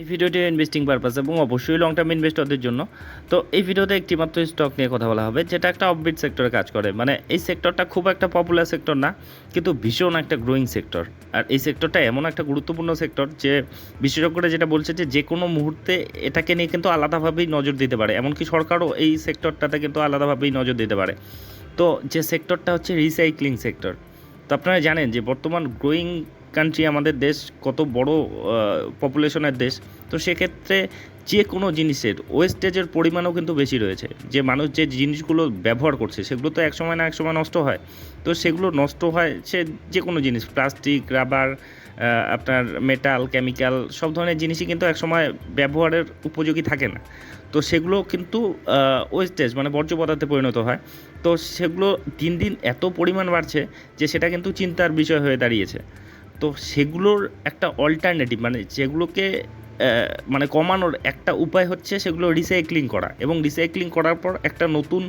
এই ভিডিওটি investing purpose এবং অবশ্যই লং টার্ম ইনভেস্টরদের জন্য। তো এই ভিডিওতে একটি মাত্র স্টক নিয়ে কথা বলা হবে, যেটা একটা অফবিট সেক্টরে কাজ করে। মানে এই সেক্টরটা খুব একটা পপুলার সেক্টর না, কিন্তু ভীষণ একটা গ্রোয়িং সেক্টর আর এই সেক্টরটা এমন একটা গুরুত্বপূর্ণ সেক্টর যে বিশেষজ্ঞরা যেটা বলছে যে যে কোনো মুহূর্তে এটাকে নিয়ে কিন্তু আলাদাভাবেই নজর দিতে পারে। এমনকি সরকারও এই সেক্টরটাতে কিন্তু আলাদাভাবেই নজর দিতে পারে। তো যে সেক্টরটা হচ্ছে রিসাইক্লিং সেক্টর তো আপনারা জানেন যে বর্তমান গ্রোয়িং কান্ট্রি আমাদের দেশ কত বড় পপুলেশনের দেশ, তো সেক্ষেত্রে যে কোনো জিনিসের ওয়েস্টেজের পরিমাণও কিন্তু বেশি রয়েছে। যে মানুষ যে জিনিসগুলো ব্যবহার করছে, সেগুলো তো এক সময় না এক সময় নষ্ট হয়। তো সেগুলো নষ্ট হয় সে যে কোনো জিনিস প্লাস্টিক রাবার আপনার মেটাল কেমিক্যাল সব ধরনের জিনিসই কিন্তু একসময় ব্যবহারের উপযোগী থাকে না। তো সেগুলো কিন্তু ওয়েস্টেজ মানে বর্জ্য পদার্থে পরিণত হয়। তো সেগুলো দিন দিন এত পরিমাণ বাড়ছে যে সেটা কিন্তু চিন্তার বিষয় হয়ে দাঁড়িয়েছে। তো সেগুলোর একটা অল্টারনেটিভ মানে যেগুলোকে মানে কমানোর একটা উপায় হচ্ছে সেগুলো রিসাইক্লিং করা এবং রিসাইক্লিং করার পর একটা নতুন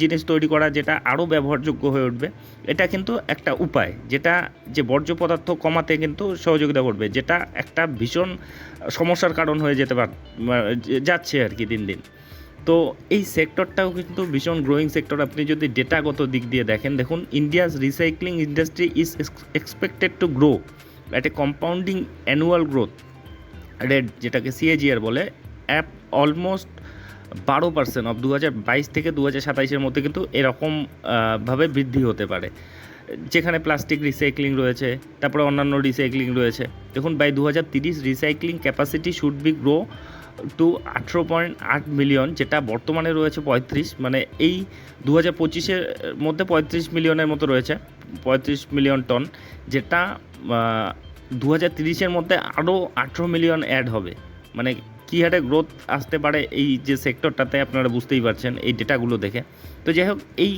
জিনিস তৈরি করা যেটা আরও ব্যবহারযোগ্য হয়ে উঠবে। এটা কিন্তু একটা উপায়, যেটা যে বর্জ্য পদার্থ কমাতে কিন্তু সহযোগিতা করবে, যেটা একটা ভীষণ সমস্যার কারণ হয়ে যেতে পার যাচ্ছে আর কি দিন দিন। তো এই সেক্টরটাও কিন্তু ভীষণ গ্রোয়িং সেক্টর আপনি যদি ডেটাগত দিক দিয়ে দেখেন দেখুন India's recycling industry is expected to grow at a compounding annual growth rate যেটাকে সিএজিআর বলে অ্যাপ অলমোস্ট বারো পার্সেন্ট অফ দু হাজার বাইশ থেকে দু হাজার সাতাইশের মধ্যে কিন্তু এরকম আহ, ভাবে বৃদ্ধি হতে পারে। যেখানে প্লাস্টিক রিসাইক্লিং রয়েছে তারপরে অন্যান্য রিসাইক্লিং রয়েছে। দেখুন বাই দু হাজার তিরিশ recycling capacity should be grow to আঠেরো পয়েন্ট আট মিলিয়ন, যেটা বর্তমানে রয়েছে পঁয়ত্রিশ মানে এই দু হাজার পঁচিশের মধ্যে পঁয়ত্রিশ মিলিয়নের মতো রয়েছে, পঁয়ত্রিশ মিলিয়ন টন, যেটা দু হাজার তিরিশের মধ্যে আরও আঠেরো মিলিয়ন অ্যাড হবে। মানে কী হারে গ্রোথ আসতে পারে এই যে সেক্টরটাতে আপনারা বুঝতেই পারছেন, এই ডেটাগুলো দেখে। তো যাই হোক, এই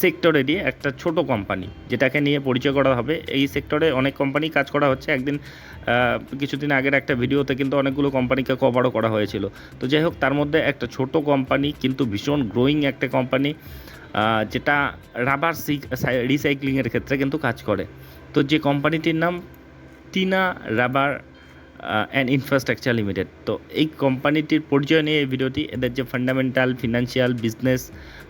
সেক্টরেরই একটা ছোট কোম্পানি যেটাকে নিয়ে পরিচয় করা হবে। এই সেক্টরে অনেক কোম্পানি কাজ করা হচ্ছে। একদিন কিছুদিন আগের একটা ভিডিওতে কিন্তু অনেকগুলো কোম্পানিকে কভারও করা হয়েছিল। তো যাই হোক, তার মধ্যে একটা ছোট কোম্পানি কিন্তু ভীষণ গ্রোয়িং একটা কোম্পানি যেটা রাবার রিসাইক্লিংয়ের ক্ষেত্রে কিন্তু কাজ করে। তো যে কোম্পানিটির নাম Tinna Rubber and Infrastructure Limited তো এই কোম্পানিটির পরিচয় নিয়ে এই ভিডিওটি, এদের যে ফান্ডামেন্টাল ফিনান্সিয়াল বিজনেস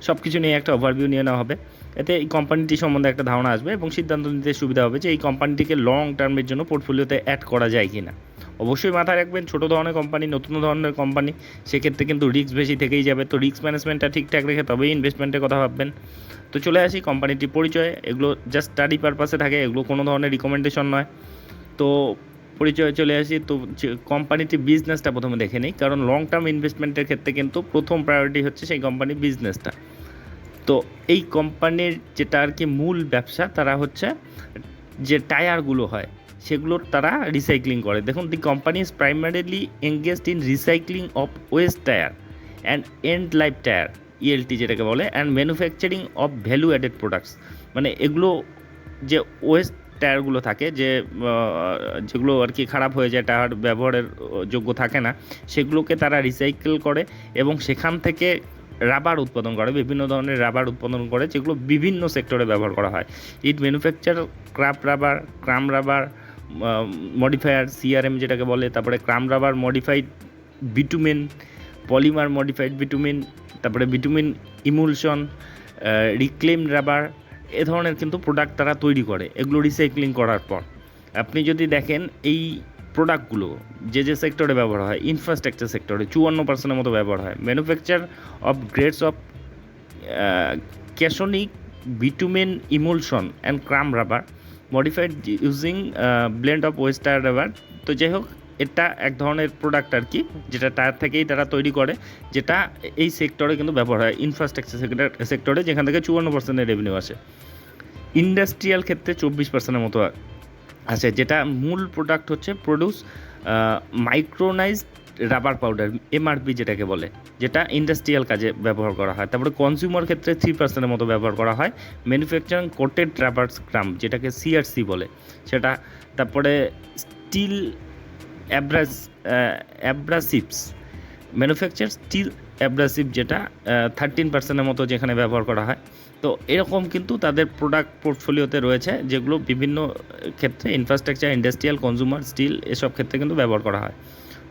সব কিছু নিয়ে একটা ওভারভিউ নিয়ে নেওয়া হবে। এতে এই কোম্পানিটি সম্বন্ধে একটা ধারণা আসবে এবং সিদ্ধান্ত নিতে সুবিধা হবে যে এই কোম্পানিটিকে লং টার্মের জন্য পোর্টফোলিওতে অ্যাড করা যায় কি না অবশ্যই মাথায় রাখবেন, ছোটো ধরনের কোম্পানি নতুন ধরনের কোম্পানি সেক্ষেত্রে কিন্তু রিস্ক বেশি থেকেই যাবে। তো রিস্ক ম্যানেজমেন্টটা ঠিকঠাক রেখে তবেই ইনভেস্টমেন্টের কথা ভাববেন। তো চলে আসি কোম্পানিটির পরিচয়। এগুলো জাস্ট স্টাডি পারপাসে থাকে, এগুলো কোনো ধরনের রিকমেন্ডেশন নয়। তো পরিচয়ে চলে আসি। তো কোম্পানিটি বিজনেসটা প্রথমে দেখে নিই, কারণ লং টার্ম ইনভেস্টমেন্টের ক্ষেত্রে কিন্তু প্রথম প্রায়োরিটি হচ্ছে সেই কোম্পানির বিজনেসটা তো এই কোম্পানির যেটা আর কি মূল ব্যবসা, তারা হচ্ছে যে টায়ারগুলো হয় সেগুলোর তারা রিসাইক্লিং করে। দেখুন the company is primarily engaged in recycling of waste tyre and end life tyre ELT যেটাকে বলে and manufacturing of value added products মানে এগুলো যে ওয়েস্ট টায়ারগুলো থাকে যে যেগুলো আর কি খারাপ হয়ে যায়, টায়ার ব্যবহারের যোগ্য থাকে না, সেগুলোকে তারা রিসাইকেল করে এবং সেখান থেকে রাবার উৎপাদন করে, বিভিন্ন ধরনের রাবার উৎপাদন করে, যেগুলো বিভিন্ন সেক্টরে ব্যবহার করা হয়। It manufacture craft rubber crumb rubber modifier CRM যেটাকে বলে, তারপরে crumb rubber modified bitumen polymer modified bitumen তারপরে বিটুমিন ইমুলশন রিক্লেম রাবার এ ধরনের কিন্তু প্রোডাক্ট তারা তৈরি করে, এগুলো রিসাইক্লিং করার পর। আপনি যদি দেখেন এই প্রোডাক্টগুলো যে যে সেক্টরে ব্যবহার হয় ইনফ্রাস্ট্রাকচার সেক্টরে চুয়ান্ন পার্সেন্টের মতো ব্যবহার হয়। Manufacture of grades of cationic bitumen emulsion and crumb rubber modified using blend of waster rubber তো যাই হোক এটা এক ধরনের প্রোডাক্ট আর কি, যেটা টায়ার থেকেই তারা তৈরি করে, যেটা এই সেক্টরে কিন্তু ব্যবহার হয় ইনফ্রাস্ট্রাকচার সেক্টর যেখান থেকে চুয়ান্ন পার্সেন্টের রেভিনিউ আসে। ইন্ডাস্ট্রিয়াল ক্ষেত্রে চব্বিশ পার্সেন্টের মতো আছে যেটা মূল প্রোডাক্ট হচ্ছে produce micronised rubber powder MRP যেটাকে বলে, যেটা ইন্ডাস্ট্রিয়াল কাজে ব্যবহার করা হয়। তারপরে কনজিউমার ক্ষেত্রে থ্রি পার্সেন্টের মতো ব্যবহার করা হয় ম্যানুফ্যাকচারিং কোটেড রাবার স্ক্রাম যেটাকে সিআরসি বলে, সেটা, তারপরে steel অ্যাব্রাস abrasives manufacture steel abrasive যেটা থার্টিন পার্সেন্টের মতো যেখানে ব্যবহার করা হয়। তো এরকম কিন্তু তাদের প্রোডাক্ট পোর্টফোলিওতে রয়েছে, যেগুলো বিভিন্ন ক্ষেত্রে ইনফ্রাস্ট্রাকচার ইন্ডাস্ট্রিয়াল কনজিউমার স্টিল এসব ক্ষেত্রে কিন্তু ব্যবহার করা হয়।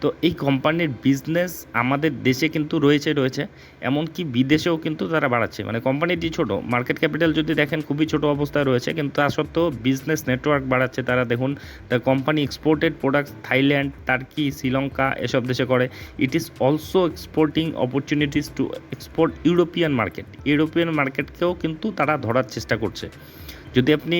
তো এই কোম্পানির বিজনেস আমাদের দেশে কিন্তু রয়েছে রয়েছে। এমনকি বিদেশেও কিন্তু তারা বাড়াচ্ছে। মানে কোম্পানিটি ছোট মার্কেট ক্যাপিটাল যদি দেখেন খুবই ছোট অবস্থায় রয়েছে, কিন্তু তা সত্ত্বেও বিজনেস নেটওয়ার্ক বাড়াচ্ছে। তারা দেখুন the company exported products Thailand Turkey Sri Lanka এসব দেশে করে। It is also exporting opportunities to export European market European মার্কেটকেও কিন্তু তারা ধরার চেষ্টা করছে। যদি আপনি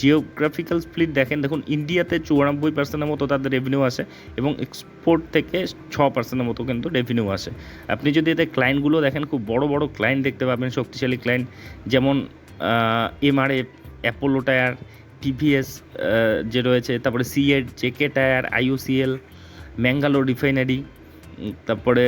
জিওগ্রাফিক্যাল স্প্লিট দেখেন, দেখুন ইন্ডিয়াতে চুরানব্বই পার্সেন্টের মতো তাদের রেভিনিউ আসে এবং এক্সপোর্ট থেকে ছ পার্সেন্টের মতো কিন্তু রেভিনিউ আসে। আপনি যদি এতে ক্লায়েন্টগুলো দেখেন, খুব বড় বড় ক্লায়েন্ট দেখতে পাবেন, শক্তিশালী ক্লায়েন্ট যেমন এমআরএফ অ্যাপোলো টায়ার টিভিএস যে রয়েছে, তারপরে সিএড JK tyre IOCL Mangalore refinery তারপরে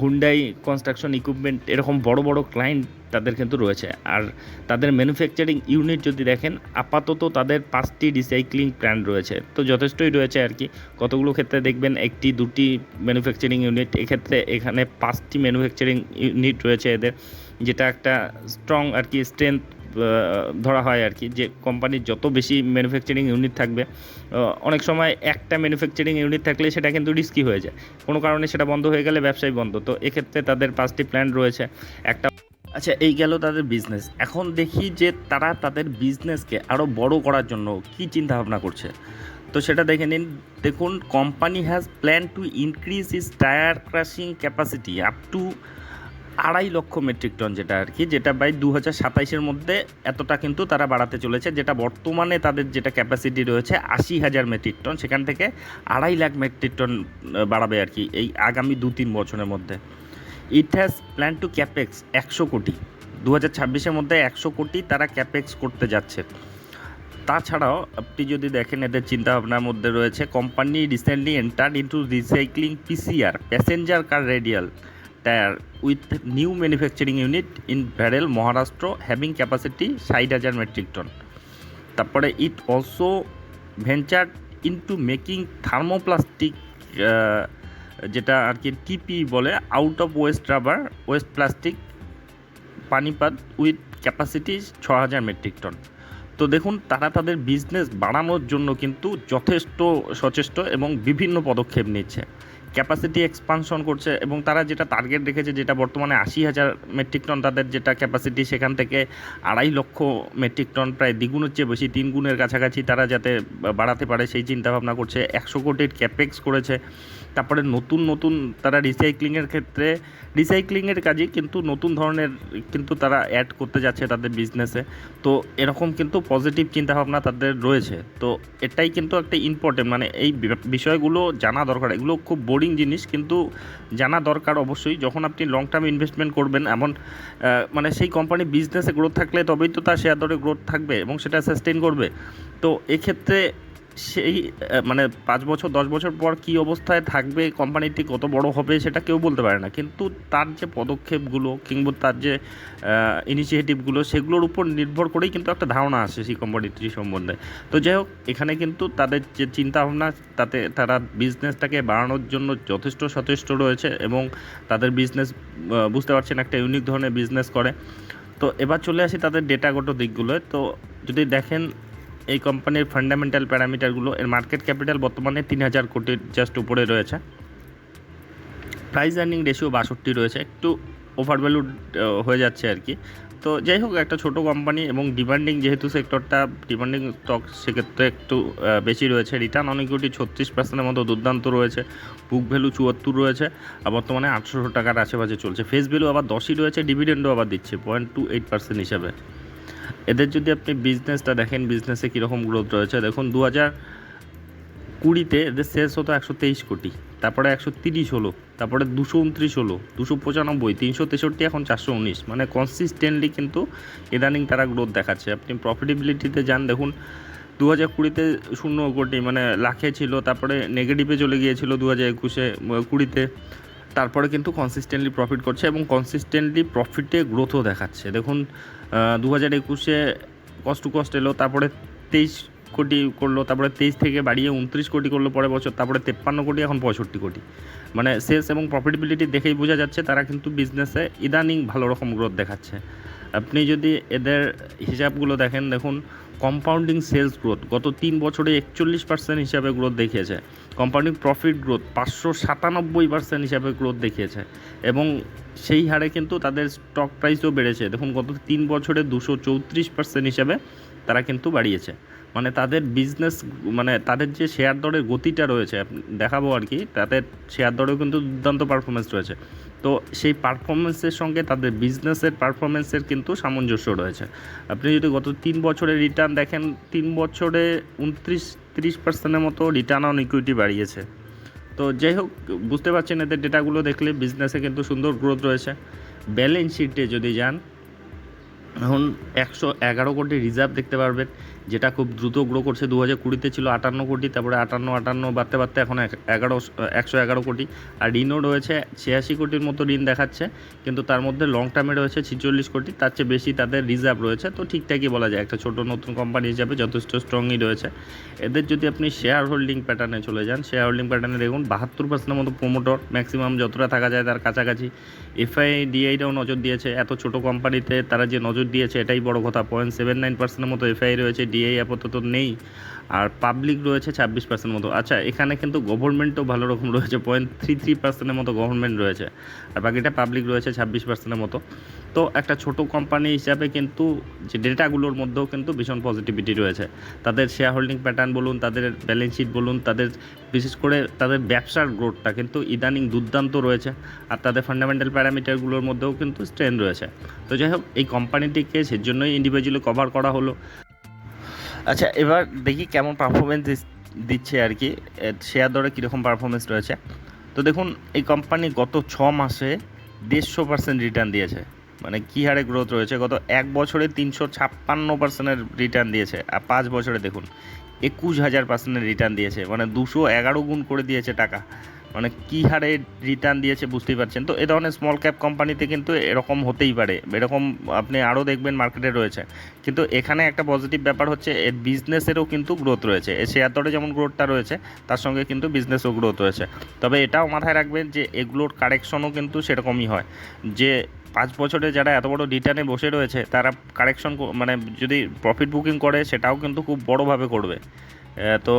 হুন্ডাই কনস্ট্রাকশন ইকুইপমেন্ট এরকম বড় বড় ক্লায়েন্ট তাদের কিন্তু রয়েছে। আর তাদের ম্যানুফ্যাকচারিং ইউনিট যদি দেখেন, আপাতত তাদের পাঁচটি রিসাইক্লিং প্ল্যান্ট রয়েছে। তো যথেষ্টই রয়েছে আর কি। কতগুলো ক্ষেত্রে দেখবেন, একটি, দুটি ম্যানুফ্যাকচারিং ইউনিট এক্ষেত্রে এখানে পাঁচটি ম্যানুফ্যাকচারিং ইউনিট রয়েছে এদের, যেটা একটা স্ট্রং আর কি স্ট্রেংথ ধরা হয় আর কি, যে কোম্পানির যত বেশি ম্যানুফ্যাকচারিং ইউনিট থাকবে অনেক সময় একটা ম্যানুফ্যাকচারিং ইউনিট থাকলে সেটা কিন্তু রিস্কি হয়ে যায়। কোনো কারণে সেটা বন্ধ হয়ে গেলে ব্যবসায় বন্ধ। তো এক্ষেত্রে তাদের পাঁচটি প্ল্যান রয়েছে। একটা আচ্ছা এই গেল তাদের বিজনেস এখন দেখি যে তারা তাদের বিজনেসকে আরও বড় করার জন্য কি চিন্তা ভাবনা করছে। তো সেটা দেখে নিন। দেখুন company has plan to increase its tyre crushing capacity up to আড়াই লক্ষ মেট্রিক টন যেটা আর কি, যেটা বাই দু হাজার সাতাইশের মধ্যে এতটা কিন্তু তারা বাড়াতে চলেছে, যেটা বর্তমানে তাদের যেটা ক্যাপাসিটি রয়েছে আশি হাজার মেট্রিক টন সেখান থেকে আড়াই লাখ মেট্রিক টন বাড়াবে আর কি এই আগামী দু তিন বছরের মধ্যে। It has plan to capex একশো কোটি দু হাজার ছাব্বিশের মধ্যে একশো কোটি তারা ক্যাপেক্স করতে যাচ্ছে। তাছাড়াও আপনি যদি দেখেন, এদের চিন্তাভাবনার মধ্যে রয়েছে company recently entered into recycling PCR passenger car radial tyre with new manufacturing unit in ভ্যারেল Maharashtra having capacity ষাট হাজার মেট্রিক টন তারপরে it also venture into making thermoplastic যেটা আর কি টিপি বলে out of waste rubber waste plastic Panipat with capacity ছ হাজার metric ton তো দেখুন, তারা তাদের বিজনেস বাড়ানোর জন্য কিন্তু যথেষ্ট সচেষ্ট এবং বিভিন্ন পদক্ষেপ নিচ্ছে। ক্যাপাসিটি এক্সপানশন করছে এবং তারা যেটা টার্গেট রেখেছে, যেটা বর্তমানে আশি হাজার মেট্রিক টন তাদের যেটা ক্যাপাসিটি সেখান থেকে আড়াই লক্ষ মেট্রিক টন প্রায় দ্বিগুণের চেয়ে বেশি তিন গুণের কাছাকাছি তারা যাতে বাড়াতে পারে সেই চিন্তাভাবনা করছে। একশো কোটির ক্যাপেক্স করেছে। তারপরে নতুন নতুন তারা রিসাইক্লিংয়ের ক্ষেত্রে রিসাইক্লিংয়ের কাজে কিন্তু নতুন ধরনের কিন্তু তারা অ্যাড করতে যাচ্ছে তাদের বিজনেসে তো এরকম কিন্তু পজিটিভ চিন্তাভাবনা তাদের রয়েছে। তো এটাই কিন্তু একটা ইম্পর্টেন্ট মানে এই বিষয়গুলো জানা দরকার। এগুলো খুব বোরিং জিনিস, কিন্তু জানা দরকার অবশ্যই। যখন আপনি লং টার্ম ইনভেস্টমেন্ট করবেন, এমন মানে সেই কোম্পানি বিজনেসে গ্রোথ থাকলে তবেই তো তার শেয়ার দরে গ্রোথ থাকবে এবং সেটা সাস্টেন করবে। তো এক্ষেত্রে সেই মানে পাঁচ বছর, দশ বছর পর কী অবস্থায় থাকবে কোম্পানিটি কত বড় হবে, সেটা কেউ বলতে পারে না। কিন্তু তার যে পদক্ষেপগুলো কিংবা তার যে ইনিশিয়েটিভগুলো সেগুলোর উপর নির্ভর করেই কিন্তু একটা ধারণা আসে সেই কোম্পানিটি সম্বন্ধে। তো যাই হোক, এখানে কিন্তু তাদের যে চিন্তাভাবনা, তাতে তারা বিজনেসটাকে বাড়ানোর জন্য যথেষ্ট সচেষ্ট রয়েছে এবং তাদের বিজনেস বুঝতে পারছেন একটা ইউনিক ধরনের বিজনেস করে। তো এবার চলে আসি তাদের ডেটাগত দিকগুলোয়। তো যদি দেখেন এই কোম্পানির ফান্ডামেন্টাল প্যারামিটারগুলো এর মার্কেট ক্যাপিটাল বর্তমানে তিন হাজার কোটির জাস্ট উপরে রয়েছে। প্রাইস আর্নিং রেশিও বাষট্টি রয়েছে, একটু ওভারভ্যালু হয়ে যাচ্ছে আর কি। তো যাই হোক, একটা ছোট কোম্পানি এবং ডিমান্ডিং যেহেতু সেক্টরটা ডিমান্ডিং স্টক সেক্ষেত্রে একটু বেশি রয়েছে। রিটার্ন অন ইকুইটি ছত্রিশ পার্সেন্টের মতো দুর্দান্ত রয়েছে বুক ভ্যালু চুয়াত্তর রয়েছে, আর বর্তমানে আটশোশো টাকার আশেপাশে চলছে। ফেস ভ্যালু আবার দশই রয়েছে ডিভিডেন্ডও আবার দিচ্ছে পয়েন্ট টু এইট পার্সেন্ট হিসাবে। এদের যদি আপনি বিজনেসটা দেখেন বিজনেসে কীরকম গ্রোথ রয়েছে, দেখুন দু হাজার কুড়িতে এদের সেলস হতো একশো তেইশ কোটি, তারপরে একশো তিরিশ হলো, তারপরে দুশো উনত্রিশ হলো, দুশো পঁচানব্বই, তিনশো তেষট্টি, এখন চারশো উনিশ। মানে কনসিস্টেন্টলি কিন্তু ইদানিং তারা গ্রোথ দেখাচ্ছে। আপনি প্রফিটেবিলিটিতে যান, দেখুন দু হাজার কুড়িতে শূন্য কোটি মানে লাখে ছিল, তারপরে নেগেটিভে চলে গিয়েছিল দু হাজার একুশে, কুড়িতে। তারপরে কিন্তু কনসিস্টেন্টলি প্রফিট করছে এবং কনসিস্টেন্টলি প্রফিটে গ্রোথও দেখাচ্ছে। দেখুন দু হাজার একুশে কস্ট টু কস্ট এলো, তারপরে তেইশ কোটি করল, তারপরে তেইশ থেকে বাড়িয়ে উনত্রিশ কোটি করল পরের বছর, তারপরে তেপ্পান্ন কোটি, এখন পঁয়ষট্টি কোটি। মানে সেলস এবং প্রফিটেবিলিটি দেখেই বোঝা যাচ্ছে, তারা কিন্তু বিজনেসে ইদানিং ভালো রকম গ্রোথ দেখাচ্ছে। আপনি যদি এদের হিসাবগুলো দেখেন, দেখুন কম্পাউন্ডিং সেলস গ্রোথ গত তিন বছরে একচল্লিশ পার্সেন্ট হিসাবে গ্রোথ দেখিয়েছে। কোম্পানির প্রফিট গ্রোথ পাঁচশো সাতানব্বই পার্সেন্ট হিসাবে গ্রোথ দেখিয়েছে এবং সেই হারে কিন্তু তাদের স্টক প্রাইসও বেড়েছে। দেখুন গত তিন বছরে দুশো চৌত্রিশ পার্সেন্ট হিসাবে তারা কিন্তু বাড়িয়েছে। মানে তাদের বিজনেস মানে তাদের যে শেয়ার দরের গতিটা রয়েছে দেখাবো আর কি, তাদের শেয়ার দরেও কিন্তু দুর্দান্ত পারফরমেন্স রয়েছে। তো সেই পারফরমেন্সের সঙ্গে তাদের বিজনেসের পারফরমেন্সের কিন্তু সামঞ্জস্য রয়েছে। আপনি যদি গত তিন বছরের রিটার্ন দেখেন, তিন বছরে উনত্রিশ, তিরিশ পার্সেন্টের মতো রিটার্ন অন ইকুইটি বাড়িয়েছে। তো যাই হোক, বুঝতে পারছেন এদের ডেটাগুলো দেখলে বিজনেসে কিন্তু সুন্দর গ্রোথ রয়েছে। ব্যালেন্স শিটে যদি যান, এখন একশো এগারো কোটি রিজার্ভ দেখতে পারবেন। যেটা খুব দ্রুত গ্রো করছে দু হাজার কুড়িতে ছিল আটান্ন কোটি, তারপরে আটান্ন আটান্ন বাড়তে বাড়তে এখন এগারো, একশো এগারো কোটি। আর ঋণও রয়েছে ছিয়াশি কোটির মতো ঋণ দেখাচ্ছে, কিন্তু তার মধ্যে লং টার্মে রয়েছে ছিচল্লিশ কোটি, তার চেয়ে বেশি তাদের রিজার্ভ রয়েছে। তো ঠিকঠাকই বলা যায়, একটা ছোটো নতুন কোম্পানি হিসাবে যথেষ্ট স্ট্রংই রয়েছে। এদের যদি আপনি শেয়ার হোল্ডিং প্যাটার্নে চলে যান শেয়ার হোল্ডিং প্যাটার্নে দেখুন, বাহাত্তর পার্সেন্টের মতো প্রোমোটর ম্যাক্সিমাম যতটা থাকা যায় তার কাছাকাছি। এফআই ডিআইটাও নজর দিয়েছে, এত ছোট কোম্পানিতে তারা যে নজর দিয়েছে, এটাই বড় কথা। পয়েন্ট সেভেন নাইন পার্সেন্টের মতো এফআই রয়েছে ডিআই আপাতত নেই। আর পাবলিক রয়েছে ছাব্বিশ পার্সেন্ট মতো। আচ্ছা এখানে কিন্তু গভর্নমেন্টও ভালো রকম রয়েছে। পয়েন্ট থ্রি থ্রি পার্সেন্টের মতো গভর্নমেন্ট রয়েছে। আর বাকিটা পাবলিক রয়েছে ছাব্বিশ পার্সেন্টের মতো। তো একটা ছোট কোম্পানি হিসাবে কিন্তু যে ডেটাগুলোর মধ্যেও কিন্তু ভীষণ পজিটিভিটি রয়েছে। তাদের শেয়ার হোল্ডিং প্যাটার্ন বলুন, তাদের ব্যালেন্স শিট বলুন, তাদের বিশেষ করে তাদের ব্যবসার গ্রোথটা কিন্তু ইদানিং দুর্দান্ত রয়েছে। আর তাদের ফান্ডামেন্টাল প্যারামিটারগুলোর মধ্যেও কিন্তু স্ট্রেন রয়েছে। তো যাই হোক, এই কোম্পানিটিকে সেজন্যই ইন্ডিভিজুয়ালি কভার করা হলো। আচ্ছা এবার দেখি কেমন পারফরমেন্স দিচ্ছে আর কি। শেয়ার দরে কীরকম পারফরমেন্স রয়েছে। তো দেখুন, এই কোম্পানি গত ছ মাসে দেড়শো পার্সেন্ট রিটার্ন দিয়েছে। মানে কী হারে গ্রোথ রয়েছে? গত এক বছরে তিনশো ছাপ্পান্ন পার্সেন্টের রিটার্ন দিয়েছে। আর পাঁচ বছরে দেখুন, একুশ হাজার পার্সেন্টের রিটার্ন দিয়েছে। মানে দুশো এগারো গুণ করে দিয়েছে টাকা। মানে কী হারে রিটার্ন দিয়েছে বুঝতেই পারছেন। তো এ ধরনের স্মল ক্যাপ কোম্পানিতে কিন্তু এরকম হতেই পারে। এরকম আপনি আরও দেখবেন মার্কেটে রয়েছে। কিন্তু এখানে একটা পজিটিভ ব্যাপার হচ্ছে এর বিজনেসেরও কিন্তু গ্রোথ রয়েছে। এর শেয়ার দরে যেমন গ্রোথটা রয়েছে, তার সঙ্গে কিন্তু বিজনেসও গ্রোথ রয়েছে। তবে এটাও মাথায় রাখবেন যে, এগুলোর কারেকশনও কিন্তু সেরকমই হয়। যে পাঁচ বছরে যারা এত বড় রিটার্নে বসে রয়েছে, তারা কারেকশন মানে যদি প্রফিট বুকিং করে, সেটাও কিন্তু খুব বড়োভাবে করবে। তো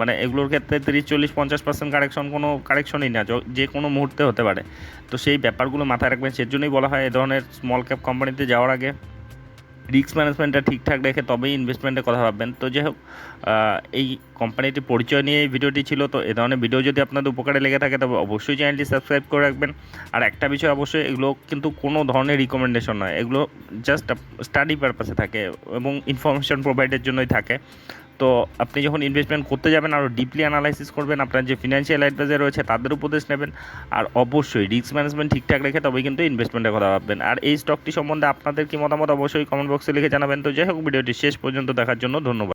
মানে এগুলোর ক্ষেত্রে তিরিশ, চল্লিশ, পঞ্চাশ পার্সেন্ট কারেকশন কোনো কারেকশনই না, যে কোনো মুহূর্তে হতে পারে। তো সেই ব্যাপারগুলো মাথায় রাখবেন, সেজন্যই বলা হয় এ ধরনের স্মল ক্যাপ কোম্পানিতে যাওয়ার আগে রিস্ক ম্যানেজমেন্টটা ঠিকঠাক রেখে তবেই ইনভেস্টমেন্টের কথা ভাববেন। তো যাই হোক এই কোম্পানিটির পরিচয় নিয়ে এই ভিডিওটি ছিল, তো এ ধরনের ভিডিও যদি আপনাদের উপকারে লেগে থাকে, তবে অবশ্যই চ্যানেলটি সাবস্ক্রাইব করে রাখবেন। আর একটা বিষয় অবশ্যই, এগুলো কিন্তু কোনো ধরনের রিকমেন্ডেশন নয়, এগুলো জাস্ট স্টাডি পারপাসে থাকে এবং ইনফরমেশন প্রোভাইডের জন্যই থাকে। তো আপনি যখন ইনভেস্টমেন্ট করতে যাবেন আরও ডিপলি অ্যানালাইসিস করবেন, আপনার যে ফিনান্সিয়াল অ্যাডভাইজার রয়েছে, তাদের উপদেশ নেবেন, আর অবশ্যই রিস্ক ম্যানেজমেন্ট ঠিকঠাক রেখে তবেই কিন্তু ইনভেস্টমেন্টের কথা ভাববেন। আর এই স্টকটি সম্বন্ধে আপনাদের কি মতামত, অবশ্যই কমেন্ট বক্সে লিখে জানাবেন। তো যাই হোক, ভিডিওটি শেষ পর্যন্ত দেখার জন্য ধন্যবাদ।